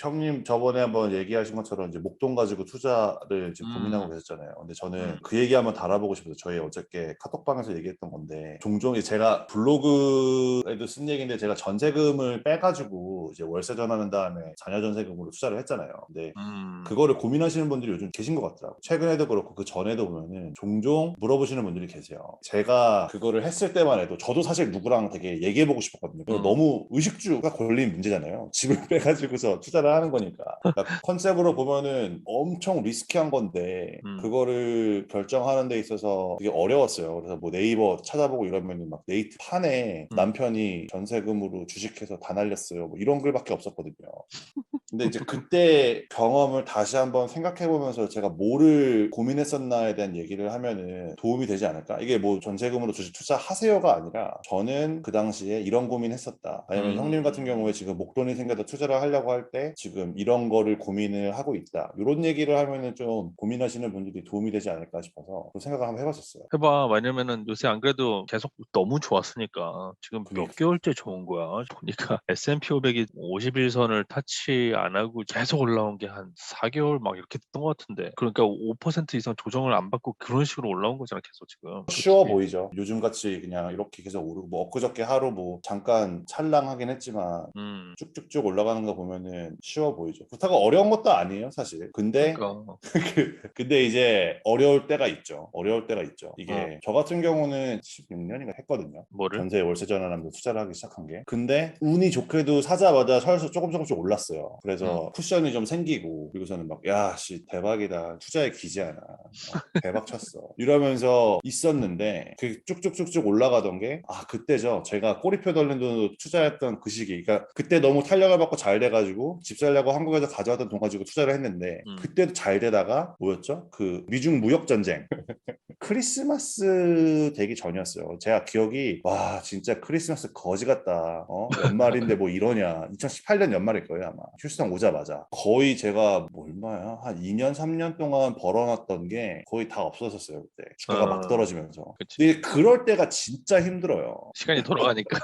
형님 저번에 한번 얘기하신 것처럼 이제 목돈 가지고 투자를 지금 음. 고민하고 계셨잖아요. 근데 저는 음. 그 얘기 한번 달아보고 싶어서 저희 어저께 카톡방에서 얘기했던 건데 종종 제가 블로그에도 쓴 얘기인데 제가 전세금을 빼가지고 이제 월세 전하는 다음에 자녀 전세금으로 투자를 했잖아요. 근데 음. 그거를 고민하시는 분들이 요즘 계신 것 같더라고요. 최근에도 그렇고 그 전에도 보면은 종종 물어보시는 분들이 계세요. 제가 그거를 했을 때만 해도 저도 사실 누구랑 되게 얘기해보고 싶었거든요. 음. 너무 의식주가 걸린 문제잖아요. 집을 빼가지고서 투자를 하는 거니까. 그러니까 컨셉으로 보면은 엄청 리스키한 건데 음. 그거를 결정하는 데 있어서 되게 어려웠어요. 그래서 뭐 네이버 찾아보고 이러면은 막 네이트 판에 음. 남편이 전세금으로 주식해서 다 날렸어요. 뭐 이런 글밖에 없었거든요. 근데 이제 그때 경험을 다시 한번 생각해 보면서 제가 뭐를 고민했었나에 대한 얘기를 하면은 도움이 되지 않을까? 이게 뭐 전세금으로 주식 투자하세요가 아니라 저는 그 당시에 이런 고민했었다. 아니면 음. 형님 같은 경우에 지금 목돈이 생겨서 투자를 하려고 할 때 지금 이런 거를 고민을 하고 있다. 이런 얘기를 하면은 좀 고민하시는 분들이 도움이 되지 않을까 싶어서 그 생각을 한번 해봤었어요. 해봐. 왜냐면은 요새 안 그래도 계속 너무 좋았으니까 지금 몇 그러니까. 개월째 좋은 거야. 보니까 S&P 500이 51선을 타치 안 하고 계속 올라온 게 한 4개월 막 이렇게 됐던 것 같은데. 그러니까 5% 이상 조정을 안 받고 그런 식으로 올라온 거잖아, 계속 지금. 쉬워 그치? 보이죠. 요즘 같이 그냥 이렇게 계속 오르고 뭐 엊그저께 하루 뭐 잠깐 찰랑하긴 했지만 음. 쭉쭉쭉 올라가는 거 보면은 쉬워 보이죠. 그렇다고 어려운 것도 아니에요, 사실. 근데 그러니까. 그- 근데 이제 어려울 때가 있죠. 어려울 때가 있죠. 이게 어. 저 같은 경우는 16년인가 했거든요. 뭐를? 전세 월세 전환하면서 투자를 하기 시작한 게. 근데 운이 좋게도 사자마자 서울서 조금 조금씩 올랐어요. 그래서 쿠션이 좀 생기고 그리고서는 막 야씨 대박이다. 투자의 기지하나. 어, 대박 쳤어. 이러면서 있었는데 그 쭉쭉쭉쭉 올라가던 게 아 그때죠. 제가 꼬리표 돌린 돈으로 투자했던 그 시기. 그러니까 그때 너무 탄력을 받고 잘 돼가지고 집 살려고 한국에서 가져왔던 돈 가지고 투자를 했는데 음. 그때도 잘 되다가 뭐였죠? 그 미중 무역 전쟁. 크리스마스 되기 전이었어요. 제가 기억이 와 진짜 크리스마스 거지 같다. 어? 연말인데 뭐 이러냐. 2018년 연말일 거예요 아마. 휴스턴 오자마자 거의 제가 뭐 얼마야 한 2년 3년 동안 벌어놨던 게 거의 다 없어졌어요 그때 주가가 아, 막 떨어지면서. 그치. 근데 그럴 때가 진짜 힘들어요. 시간이 돌아가니까.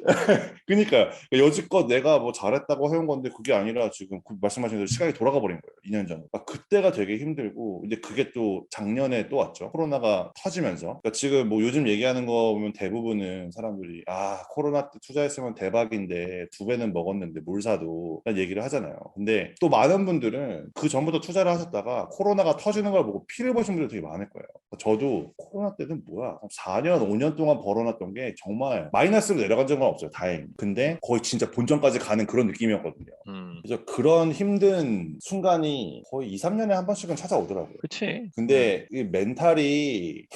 그러니까 여지껏 내가 뭐 잘했다고 해온 건데 그게 아니 라 지금 그 말씀하신 대로 시간이 돌아가 버린 거예요. 2년 전에. 아, 그때가 되게 힘들고 근데 그게 또 작년에 또 왔죠. 코로나가 터지면서. 그러니까 지금 뭐 요즘 얘기하는 거 보면 대부분은 사람들이 아 코로나 때 투자했으면 대박인데 두 배는 먹었는데 뭘 사도 얘기를 하잖아요. 근데 또 많은 분들은 그 전부터 투자를 하셨다가 코로나가 터지는 걸 보고 피를 보신 분들 되게 많을 거예요. 저도 코로나 때는 뭐야 4년 5년 동안 벌어놨던 게 정말 마이너스로 내려간 적은 없어요. 다행히. 근데 거의 진짜 본전까지 가는 그런 느낌이었거든요. 음. 그래서 그런 힘든 순간이 거의 2, 3년에 한 번씩은 찾아오더라고요. 그치. 근데 이 멘탈이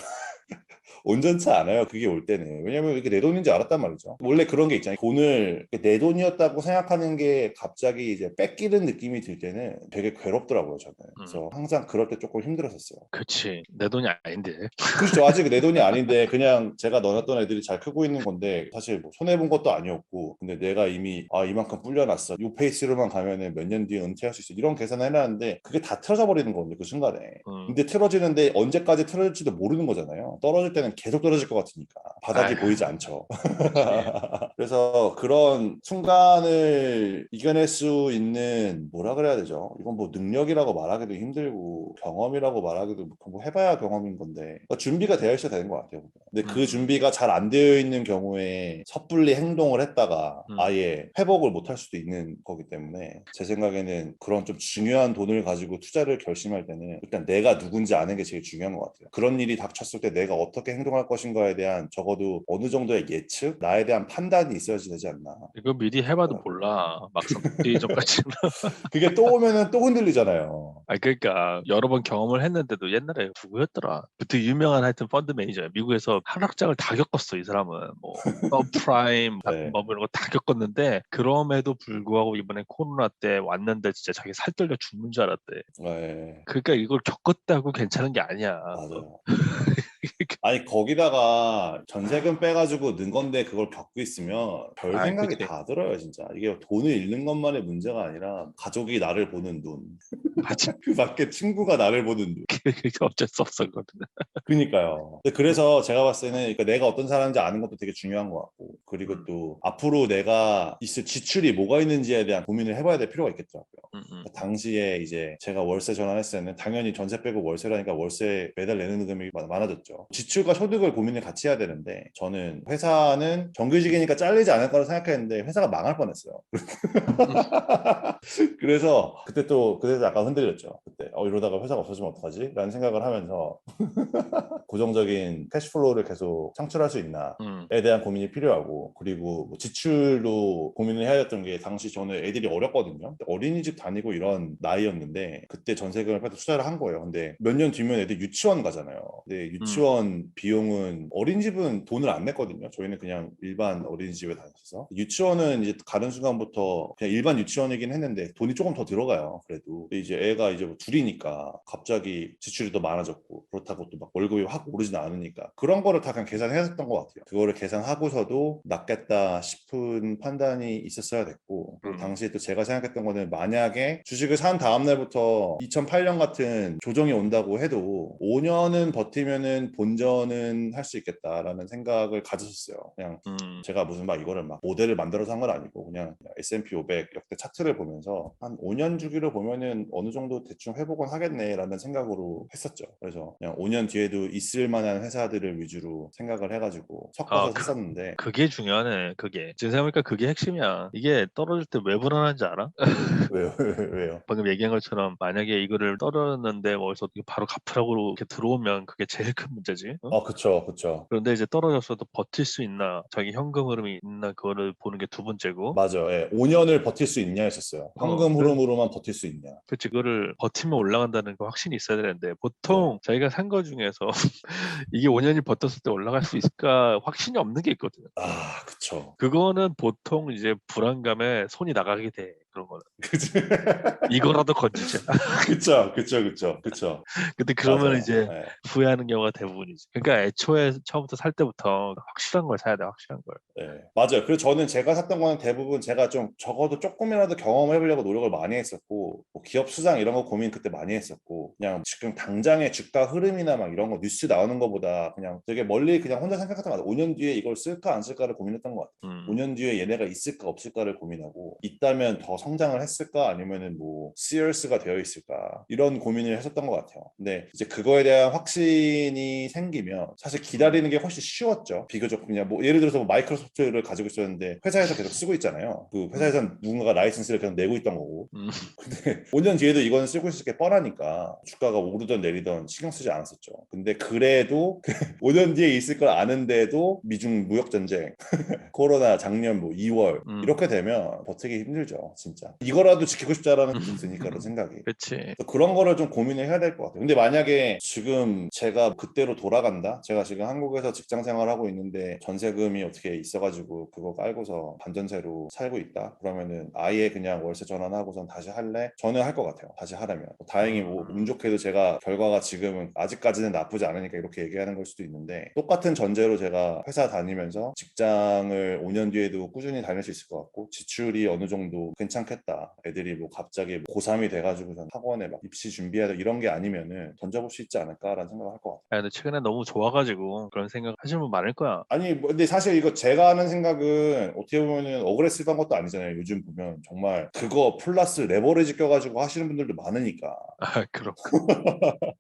온전치 않아요. 그게 올 때는. 왜냐면 이게 내 돈인지 알았단 말이죠. 원래 그런 게 있잖아요. 돈을 내 돈이었다고 생각하는 게 갑자기 이제 뺏기는 느낌이 들 때는 되게 괴롭더라고요, 저는. 그래서 항상 그럴 때 조금 힘들었었어요. 그치. 내 돈이 아닌데. 그렇죠. 아직 내 돈이 아닌데 그냥 제가 넣어놨던 애들이 잘 크고 있는 건데 사실 뭐 손해본 것도 아니었고 근데 내가 이미 아 이만큼 불려놨어. 이 페이스로만 가면은 몇 년 뒤에 은퇴할 수 있어. 이런 계산을 해놨는데 그게 다 틀어져 버리는 거거든요. 그 순간에. 음. 근데 틀어지는데 언제까지 틀어질지도 모르는 거잖아요. 떨어질 때는 계속 떨어질 것 같으니까 바닥이 아휴. 보이지 않죠. 그래서 그런 순간을 이겨낼 수 있는 뭐라 그래야 되죠? 이건 뭐 능력이라고 말하기도 힘들고 경험이라고 말하기도 뭐- 뭐 해봐야 경험인 건데 그러니까 준비가 되어 있어야 되는 것 같아요. 근데 그 음. 준비가 잘 안 되어 있는 경우에 섣불리 행동을 했다가 음. 아예 회복을 못할 수도 있는 거기 때문에 제 생각에는 그런 좀 중요한 돈을 가지고 투자를 결심할 때는 일단 내가 누군지 아는 게 제일 중요한 것 같아요. 그런 일이 닥쳤을 때 내가 어떻게 행 동할 것인가에 대한 적어도 어느 정도의 예측, 나에 대한 판단이 있어야지 되지 않나. 이거 미리 해봐도 몰라. 막상 그때 전까지는. 그게 또 오면은 또 흔들리잖아요. 아 그러니까 여러 번 경험을 했는데도 옛날에 누구였더라? 그때 유명한 하여튼 펀드 매니저야. 미국에서 하락장을 다 겪었어 이 사람은 뭐 서프라임 네. 뭐 이런 거 다 겪었는데 그럼에도 불구하고 이번에 코로나 때 왔는데 진짜 자기 살 떨려 죽는 줄 알았대. 네, 그러니까 이걸 겪었다고 괜찮은 게 아니야. 맞아요. 아니 거기다가 전세금 빼가지고 는 건데 그걸 겪고 있으면 별 아이, 생각이 그치. 다 들어요 진짜 이게 돈을 잃는 것만의 문제가 아니라 가족이 나를 보는 눈 맞아. 그 밖에 친구가 나를 보는 눈 그게 어쩔 수 없어 그거는. 그니까요. 그래서 제가 봤을 때는 그러니까 내가 어떤 사람인지 아는 것도 되게 중요한 것 같고 그리고 또 앞으로 내가 있을 지출이 뭐가 있는지에 대한 고민을 해봐야 될 필요가 있겠더라고요. 음, 음. 당시에 이제 제가 월세 전환했을 때는 당연히 전세 빼고 월세라니까 월세 매달 내는 금액이 많- 많아졌죠. 지출과 소득을 고민을 같이 해야 되는데 저는 회사는 정규직이니까 잘리지 않을 거라 생각했는데 회사가 망할 뻔했어요. 그래서 그때 또 그때도 약간 흔들렸죠. 그때 어 이러다가 회사가 없어지면 어떡하지? 라는 생각을 하면서 고정적인 캐시플로우를 계속 창출할 수 있나 음. 에 대한 고민이 필요하고 그리고 뭐 지출도 고민을 해야 했던 게 당시 저는 애들이 어렸거든요 어린이집 다니고 이런 나이였는데 그때 전세금을 빼서 투자를 한 거예요. 근데 몇 년 뒤면 애들 유치원 가잖아요 근데 유치원 비용은 어린이집은 돈을 안 냈거든요 저희는 그냥 일반 어린이집에 다녔어서 유치원은 이제 가는 순간부터 그냥 일반 유치원이긴 했는데 돈이 조금 더 들어가요 그래도 이제 애가 이제 뭐 둘이니까 갑자기 지출이 더 많아졌고 그렇다고 또 막 월급이 확 오르진 않으니까 그런 거를 다 그냥 계산했었던 것 같아요. 그거를 계산하고서도 낫겠다 싶은 판단이 있었어야 됐고 음. 당시에 또 제가 생각했던 거는 만약에 주식을 산 다음 날부터 2008년 같은 조정이 온다고 해도 5년은 버 티면은 본전은 할 수 있겠다라는 생각을 가졌었어요. 그냥 음. 제가 무슨 막 이거를 막 모델을 만들어서 한 건 아니고 그냥 S&P 500 역대 차트를 보면서 한 5년 주기로 보면은 어느 정도 대충 회복은 하겠네라는 생각으로 했었죠. 그래서 그냥 5년 뒤에도 있을 만한 회사들을 위주로 생각을 해가지고 섞어서 아, 그- 했었는데 그게 중요하네. 그게 지금 생각해보니까 그게 핵심이야. 이게 떨어질 때 왜 불안한지 알아? 왜요? 왜요? 방금 얘기한 것처럼 만약에 이거를 떨어졌는데 뭐 어디서 바로 갚으라고 이렇게 들어오면 그게 제일 큰 문제지. 어? 어 그쵸 그쵸 그런데 이제 떨어졌어도 버틸 수 있나, 자기 현금 흐름이 있나 그거를 보는 게 두 번째고. 맞아 예. 5년을 버틸 수 있냐 했었어요 황금 어, 흐름으로만 버틸 수 있냐 그치 그거를 버티면 올라간다는 그 확신이 있어야 되는데 보통 자기가 산 거 중에서 이게 5년이 버텼을 때 올라갈 수 있을까 확신이 없는 게 있거든요. 아 그쵸 그거는 보통 이제 불안감에 손이 나가게 돼 그런 거는 이거라도 건지자. 그쵸 그쵸 그쵸 그쵸 근데 그러면 맞아요. 이제 예. 후회하는 경우가 대부분이지. 그러니까 애초에 처음부터 살 때부터 확실한 걸 사야 돼 확실한 걸. 네, 맞아요. 그리고 저는 제가 샀던 거는 대부분 제가 좀 적어도 조금이라도 경험을 해보려고 노력을 많이 했었고, 뭐 기업 수장 이런 거 고민 그때 많이 했었고, 그냥 지금 당장의 주가 흐름이나 막 이런 거 뉴스 나오는 거보다 그냥 되게 멀리 그냥 혼자 생각했던 것 같아요. 5년 뒤에 이걸 쓸까 안 쓸까를 고민했던 것 같아요. 음. 5년 뒤에 얘네가 있을까 없을까를 고민하고 있다면 더 성장을 했을까 아니면은 뭐 Sears가 되어 있을까 이런 고민을 했었던 것 같아요. 근데 이제 그거에 대한 확신이 생기면 사실 기다리는 게 훨씬 쉬웠죠. 비교적 그냥 뭐 예를 들어서 뭐 마이크로소프트를 가지고 있었는데 회사에서 계속 쓰고 있잖아요. 그 회사에선 누군가가 라이선스를 계속 내고 있던 거고. 음. 근데 5년 뒤에도 이거는 쓰고 있을 게 뻔하니까 주가가 오르던 내리던 신경 쓰지 않았었죠. 근데 그래도 5년 뒤에 있을 걸 아는데도 미중 무역 전쟁, 코로나 작년 뭐 2월 음. 이렇게 되면 버티기 힘들죠, 진짜. 이거라도 지키고 싶다라는 게 드니까 그런 생각이. 그래서 그런 거를 좀 고민을 해야 될 것 같아요. 근데 만약에 지금 제가 그때로 돌아간다? 제가 지금 한국에서 직장 생활하고 있는데 전세금이 어떻게 있어가지고 그거 깔고서 반전세로 살고 있다? 그러면은 아예 그냥 월세 전환하고선 다시 할래? 저는 할 것 같아요. 다시 하려면. 다행히 뭐 운 좋게도 제가 결과가 지금은 아직까지는 나쁘지 않으니까 이렇게 얘기하는 걸 수도 있는데 똑같은 전제로 제가 회사 다니면서 직장을 5년 뒤에도 꾸준히 다닐 수 있을 것 같고 지출이 어느 정도 괜찮 겠다. 애들이 뭐 갑자기 고3이 돼가지고 학원에 막 입시 준비해야 돼 이런 게 아니면은 던져볼 수 있지 않을까라는 생각을 할 것 같아요. 아, 근데 최근에 너무 좋아가지고 그런 생각 하시는 분 많을 거야. 아니 뭐 근데 사실 이거 제가 하는 생각은 어떻게 보면은 어그레시브한 것도 아니잖아요. 요즘 보면 정말 그거 플러스 레버리지 껴가지고 하시는 분들도 많으니까 아, 그렇고.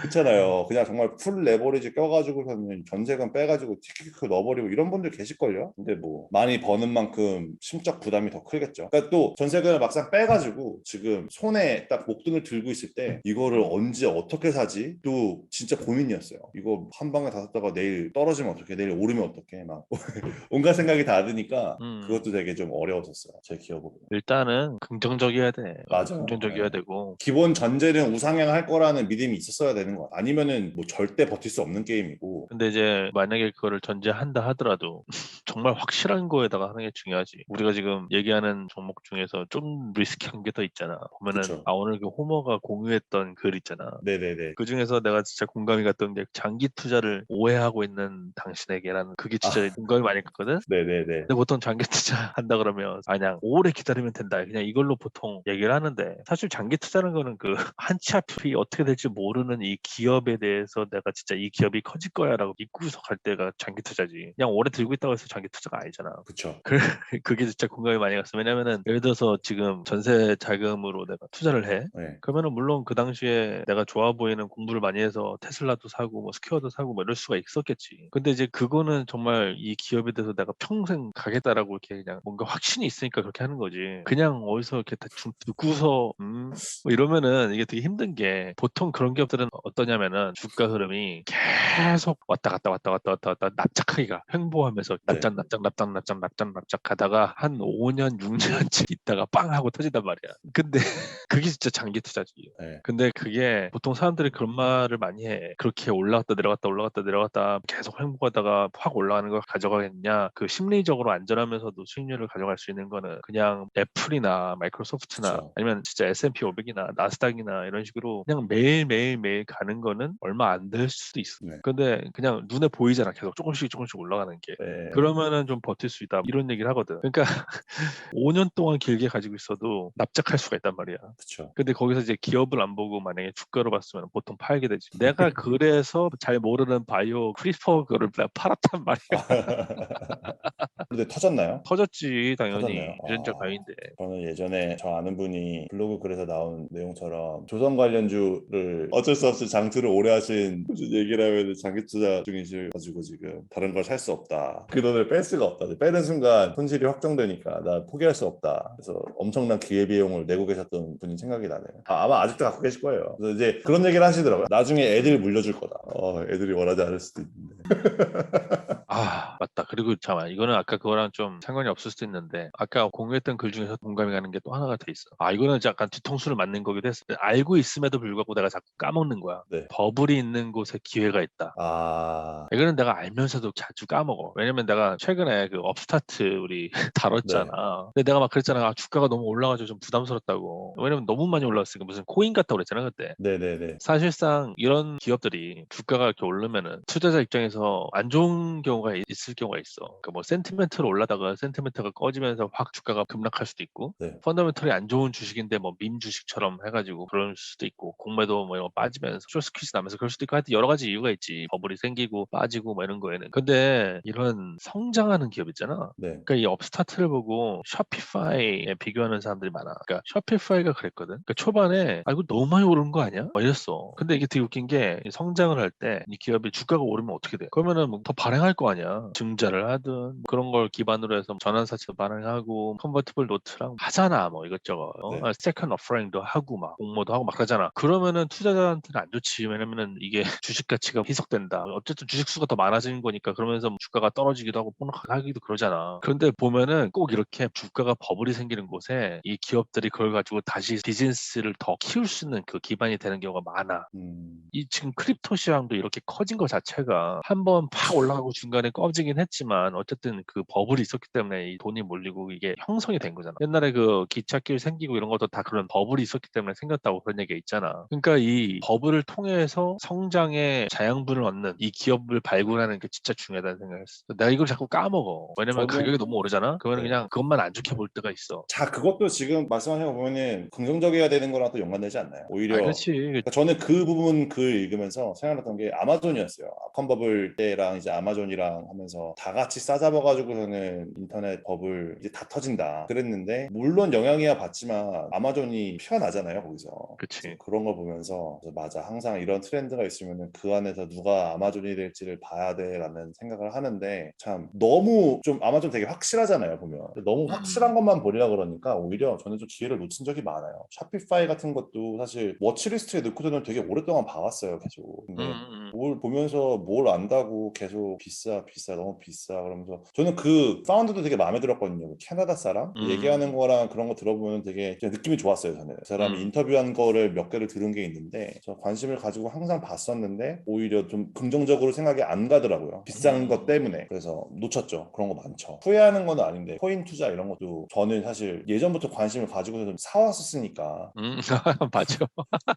그렇잖아요. 그냥 정말 풀 레버리지 껴가지고서는 전세금 빼가지고 티키크 넣어버리고 이런 분들 계실걸요. 근데 뭐 많이 버는 만큼 심적 부담이 더 크겠죠. 그러니까 또 전세금을 막상 빼가지고 지금 손에 딱 목돈을 들고 있을 때 이거를 언제 어떻게 사지? 또 진짜 고민이었어요. 이거 한 방에 다 샀다가 내일 떨어지면 어떡해? 내일 오르면 어떡해? 막 온갖 생각이 다 드니까 음. 그것도 되게 좀 어려웠었어요. 제 기억으로. 일단은 긍정적이어야 돼. 맞아요. 긍정적이어야 네. 되고. 기본 전제는 우상향 할 거라는 믿음이 있었어야 되는 것 같아. 아니면은 뭐 절대 버틸 수 없는 게임이고. 근데 이제 만약에 그거를 전제한다 하더라도 정말 확실한 거에다가 하는 게 중요하지. 우리가 지금 얘기하는 종목 중에서 좀 리스키한 게 더 있잖아. 보면은 그쵸. 아 오늘 그 호머가 공유했던 글 있잖아. 네네네. 그 중에서 내가 진짜 공감이 갔던 게 장기 투자를 오해하고 있는 당신에게라는 그게 진짜 공감이 많이 갔거든. 네네네. 근데 보통 장기 투자 한다 그러면 아, 그냥 오래 기다리면 된다. 그냥 이걸로 보통 얘기를 하는데 사실 장기 투자는 거는 그 한치 앞이 어떻게 될지 모르는 이 기업에 대해서 내가 진짜 이 기업이 커질 거야라고 믿고서 갈 때가 장기 투자지. 그냥 오래 들고 있다고 해서 장기 투자가 아니잖아. 그쵸. 그게 진짜 공감이 많이 갔어. 왜냐면은 예를 들어 서 지금 전세 자금으로 내가 투자를 해. 네. 그러면은 물론 그 당시에 내가 좋아 보이는 공부를 많이 해서 테슬라도 사고 뭐 스퀘어도 사고 뭐 이럴 수가 있었겠지. 근데 이제 그거는 정말 이 기업에 대해서 내가 평생 가겠다라고 이렇게 그냥 뭔가 확신이 있으니까 그렇게 하는 거지. 그냥 어디서 이렇게 대충 듣고서 음, 뭐 이러면은 이게 되게 힘든 게 보통 그런 기업들은 어떠냐면은 주가 흐름이 계속 왔다 갔다 왔다 갔다 왔다 갔다 납작하기가 횡보하면서 네. 납작 납작 납작 납작 납작 납작 하다가 한 5년 6년쯤 있다가 빵 하고 터진단 말이야. 근데 그게 진짜 장기 투자지. 네. 근데 그게 보통 사람들이 그런 말을 많이 해. 그렇게 올라갔다 내려갔다 올라갔다 내려갔다 계속 횡보하다가 확 올라가는 걸 가져가겠냐. 그 심리적으로 안전하면서도 수익률을 가져갈 수 있는 거는 그냥 애플이나 마이크로소프트나 그쵸. 아니면 진짜 S&P 500이나 나스닥이나 이런 식으로 그냥 매일 매일 매일 가는 거는 얼마 안 될 수도 있어. 네. 근데 그냥 눈에 보이잖아. 계속 조금씩 조금씩 올라가는 게. 네. 그러면은 좀 버틸 수 있다. 이런 얘기를 하거든. 그러니까 5년 동안 길게 가지고 있어도 납작할 수가 있단 말이야. 그쵸. 근데 거기서 이제 기업을 안 보고 만약에 주가로 봤으면 보통 팔게 되지. 내가 그래서 잘 모르는 바이오 크리스퍼 그거를 내가 팔았단 말이야. 근데 터졌나요? 터졌지 당연히. 유전자 아. 가인데. 저는 예전에 저 아는 분이 블로그 글에서 나온 내용처럼 조선 관련주를 어쩔 수 없이 장투를 오래 하신 무슨 얘기를 하면 장기 투자 중이셔가지고 지금 다른 걸 살 수 없다. 그 돈을 뺄 수가 없다. 빼는 순간 손실이 확정되니까 나 포기할 수 없다. 그래서 엄청난 기회비용을 내고 계셨던 분이 생각이 나네요. 아, 마 아직도 갖고 계실 거예요. 그래서 이제 그런 얘기를 하시더라고요. 나중에 애들 물려줄 거다. 어, 애들이 원하지 않을 수도 있는데. 아 맞다. 그리고 잠깐 이거는 아까 그거랑 좀 상관이 없을 수도 있는데 아까 공유했던 글 중에서 공감이 가는 게 또 하나가 더 있어. 아 이거는 약간 뒤통수를 맞는 거기도 했어. 알고 있음에도 불구하고 내가 자꾸 까먹는 거야. 네. 버블이 있는 곳에 기회가 있다. 아, 이거는 내가 알면서도 자주 까먹어. 왜냐면 내가 최근에 그 업스타트 우리 다뤘잖아. 근데 내가 막 그랬잖아. 아, 주가가 너무 올라가지고 좀 부담스럽다고. 왜냐면 너무 많이 올랐으니까 무슨 코인 같다고 그랬잖아 그때. 네네네. 사실상 이런 기업들이 주가가 이렇게 오르면은 투자자 입장에서 안 좋은 경우 가 이- 있을 경우가 있어. 그러니까 뭐 센티멘트로 올라다가 센티멘트가 꺼지면서 확 주가가 급락할 수도 있고, 네. 펀더멘털이 안 좋은 주식인데 뭐밈 주식처럼 해가지고 그럴 수도 있고, 공매도 뭐 이런 거 빠지면서 쇼스퀴즈 나면서 그럴 수도 있고, 하여튼 여러 가지 이유가 있지. 버블이 생기고 빠지고 뭐 이런 거에는. 근데 이런 성장하는 기업 있잖아. 네. 그러니까 이 업스타트를 보고 셔피파이에 비교하는 사람들이 많아. 그러니까 셔피파이가 그랬거든. 그러니까 초반에 아 이거 너무 많이 오른 거 아니야? 막 이랬어. 근데 이게 되게 웃긴 게이 성장을 할 때 이 기업이 주가가 오르면 어떻게 돼? 그러면은 뭐 더 발행할 거 아니야. 증자를 하든 그런 걸 기반으로 해서 전환사채 발행하고 컨버티블 노트랑 하잖아. 뭐 이것저것. 어? 네. 세컨 어프라인도 하고 막 공모도 하고 막 그러잖아. 그러면은 투자자한테는 안 좋지. 왜냐면은 이게 주식 가치가 희석된다. 어쨌든 주식 수가 더 많아지는 거니까 그러면서 뭐 주가가 떨어지기도 하고 폭락하기도 그러잖아. 그런데 보면은 꼭 이렇게 주가가 버블이 생기는 곳에 이 기업들이 그걸 가지고 다시 비즈니스를 더 키울 수 있는 그 기반이 되는 경우가 많아. 음, 이 지금 크립토 시장도 이렇게 커진 것 자체가 한번 팍 올라가고 중간 에 꺼지긴 했지만 어쨌든 그 버블이 있었기 때문에 이 돈이 몰리고 이게 형성이 된 거잖아. 옛날에 그 기찻길 생기고 이런 것도 다 그런 버블이 있었기 때문에 생겼다고 그런 얘기가 있잖아. 그러니까 이 버블을 통해서 성장의 자양분을 얻는 이 기업을 발굴하는 게 진짜 중요하다는 생각했어. 내가 이걸 자꾸 까먹어. 왜냐면 저도- 가격이 너무 오르잖아. 그러면 네. 그냥 그것만 안 좋게 볼 때가 있어. 자, 그것도 지금 말씀하신 거 보면은 긍정적이어야 되는 거랑 또 연관되지 않나요? 오히려 아, 그렇지. 그러니까 저는 그 부분 글 읽으면서 생각났던 게 아마존이었어요. 컨버블 때랑 이제 아마존이랑 하면서 다 같이 싸잡아가지고서는 인터넷 버블 이제 다 터진다 그랬는데 물론 영향이야 봤지만 아마존이 피가 나잖아요 거기서. 그치. 그런 걸 보면서 맞아 항상 이런 트렌드가 있으면은 그 안에서 누가 아마존이 될지를 봐야 돼라는 생각을 하는데 참 너무 좀 아마존 되게 확실하잖아요 보면 너무 확실한 것만 보려고 그러니까 오히려 저는 좀 기회를 놓친 적이 많아요 샤피파이 같은 것도 사실 워치리스트에 넣고서는 되게 오랫동안 봐왔어요 계속 근데 음, 음, 음. 뭘 보면서 뭘 안다고 계속 비싸 비싸 너무 비싸 그러면서 저는 그 파운드도 되게 마음에 들었거든요. 그 캐나다 사람 음. 얘기하는 거랑 그런 거 들어보면 되게 느낌이 좋았어요. 저는 그 사람이 음. 인터뷰한 거를 몇 개를 들은 게 있는데 저 관심을 가지고 항상 봤었는데 오히려 좀 긍정적으로 생각이 안 가더라고요. 비싼 음. 것 때문에 그래서 놓쳤죠. 그런 거 많죠. 후회하는 건 아닌데 코인 투자 이런 것도 저는 사실 예전부터 관심을 가지고서 좀 사왔었으니까 음, 맞아.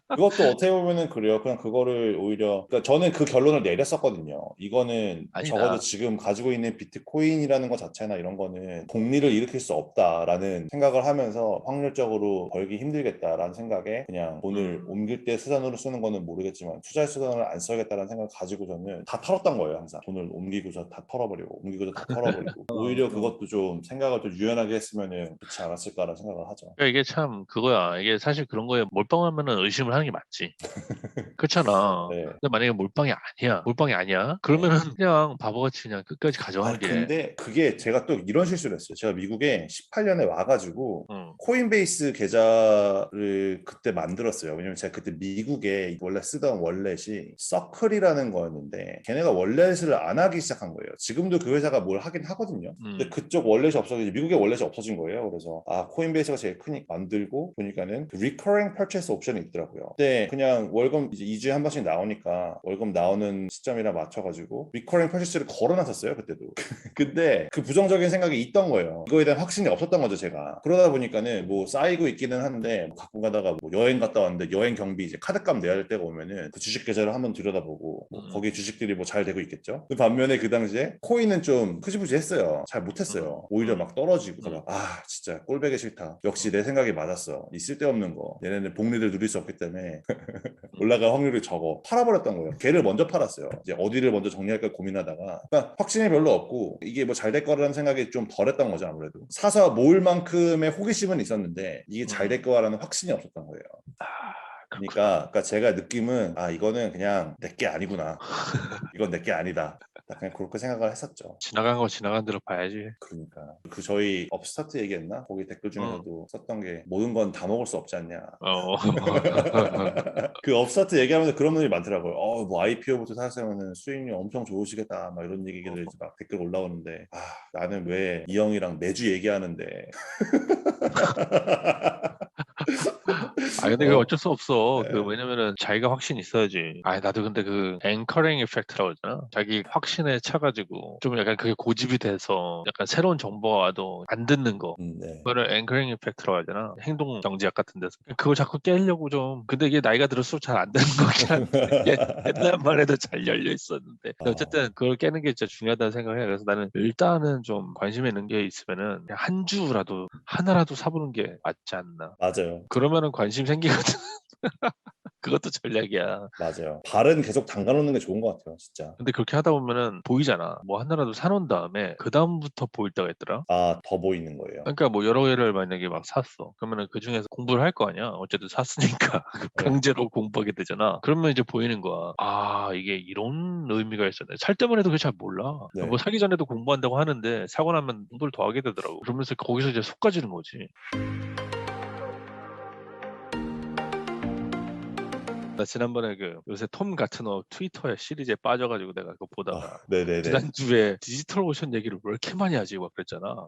그것도 어떻게 보면은 그래요. 그냥 그거를 오히려 그러니까 저는 그 결론을 내렸었거든요. 이거는 아니다. 적어도 지금 가지고 있는 비트코인이라는 것 자체나 이런 거는 복리를 일으킬 수 없다라는 생각을 하면서 확률적으로 벌기 힘들겠다라는 생각에 그냥 돈을 음. 옮길 때 수단으로 쓰는 거는 모르겠지만 투자의 수단을 안 써야겠다는 생각을 가지고 저는 다 털었던 거예요. 항상 돈을 옮기고서 다 털어버리고 옮기고서 다 털어버리고 오히려 그것도 좀 생각을 좀 유연하게 했으면은 좋지 않았을까라는 생각을 하죠. 그러니까 이게 참 그거야. 이게 사실 그런 거에 몰빵하면은 의심을 하는 게 맞지. 그렇잖아. 네. 근데 만약에 몰 빵이 아니야, 몰빵이 아니야, 그러면은 그냥 바보같이 그냥 끝까지 아, 가져가는 게. 근데 그게 제가 또 이런 실수를 했어요. 제가 미국에 18년에 와가지고 응. 코인베이스 계좌를 그때 만들었어요. 왜냐면 제가 그때 미국에 원래 쓰던 월렛이 서클이라는 거였는데 걔네가 월렛을 안 하기 시작한 거예요. 지금도 그 회사가 뭘 하긴 하거든요. 근데 음. 그쪽 월렛이 없어져 미국의 월렛이 없어진 거예요. 그래서 아 코인베이스가 제일 크니까 만들고 보니까는 그 recurring purchase 옵션이 있더라고요. 근데 그냥 월급 이제 2주에 한 번씩 나오니까 월급 나오는 시점이랑 맞춰가지고 recurring purchase를 걸어놨었어요. 그때도. 근데 그 부정적인 생각이 있던 거예요. 이거에 대한 확신이 없었던 거죠, 제가. 그러다 보니까는 뭐 쌓이고 있기는 한데 뭐 가끔 가다가 뭐 여행 갔다 왔는데 여행 경비 이제 카드값 내야 될 때가 오면은 그 주식 계좌를 한번 들여다보고 뭐 음. 거기 주식들이 뭐 잘 되고 있겠죠. 그 반면에 그 당시에 코인은 좀 흐지부지 했어요. 잘 못했어요. 오히려 막 떨어지고 그래서 막, 아 진짜 꼴배기 싫다. 역시 내 생각이 맞았어. 이 쓸데없는 거. 얘네는 복리를 누릴 수 없기 때문에 올라갈 확률이 적어. 팔아버렸던 거예요. 걔를 먼저 팔았어요. 이제 어디를 먼저 정리할까 고민하다가 그러니까 확신이 별로 없고 이게 뭐 잘 될 거라는 생각이 좀 덜했던 거죠 아무래도. 사서 모을 만큼의 호기심은 있었는데 이게 잘 될 거라는 확신이 없었던 거예요. 그러니까, 그러니까 제가 느낌은 아 이거는 그냥 내게 아니구나. 이건 내게 아니다. 딱 그냥 그렇게 생각을 했었죠. 지나간 거 지나간 대로 봐야지. 그러니까 그 저희 업스타트 얘기했나? 거기 댓글 중에서도 썼던 게 모든 건 다 먹을 수 없지 않냐. 어. 그 업스타트 얘기하면서 그런 분들이 많더라고요. 어, 뭐 IPO부터 사시면은 수익률 엄청 좋으시겠다. 막 이런 얘기들이 이제 막 댓글 올라오는데 아 나는 왜 이 형이랑 매주 얘기하는데 아 근데 그 어. 어쩔 수 없어. 네. 그 왜냐면은 자기가 확신 있어야지. 아 나도 근데 그 앵커링 이펙트라고 하잖아. 자기 확신에 차가지고 좀 약간 그게 고집이 돼서 약간 새로운 정보가 와도 안 듣는 거. 음, 네. 그거를 앵커링 이펙트라고 하잖아. 행동 정지학 같은 데서. 그걸 자꾸 깨려고 좀. 근데 이게 나이가 들어서 잘안 되는 거긴 한데. 옛- 옛날만 해도 잘 열려 있었는데. 아. 어쨌든 그걸 깨는 게 진짜 중요하다는 생각을 해. 그래서 나는 일단은 좀 관심 있는 게 있으면은 한 주라도 하나라도 사보는 게 맞지 않나. 맞아요. 그러면은 관심 생기거든. 그것도 전략이야. 맞아요. 발은 계속 담가놓는 게 좋은 것 같아요. 진짜. 근데 그렇게 하다 보면은 보이잖아. 뭐 하나라도 사놓은 다음에 그 다음부터 보일 때가 있더라. 아 더 보이는 거예요. 그러니까 뭐 여러 개를 만약에 막 샀어. 그러면은 그 중에서 공부를 할 거 아니야. 어쨌든 샀으니까 네. 강제로 공부하게 되잖아. 그러면 이제 보이는 거야. 아 이게 이런 의미가 있었네. 살 때만 해도 그걸 잘 몰라. 네. 뭐 사기 전에도 공부한다고 하는데 사고 나면 공부를 더 하게 되더라고. 그러면서 거기서 이제 속가지는 거지. 나 지난번에 그 요새 톰 같은 어 트위터에 시리즈에 빠져가지고 내가 그거 보다가 아, 네네네. 지난주에 디지털 오션 얘기를 왜 이렇게 많이 하지? 막 그랬잖아.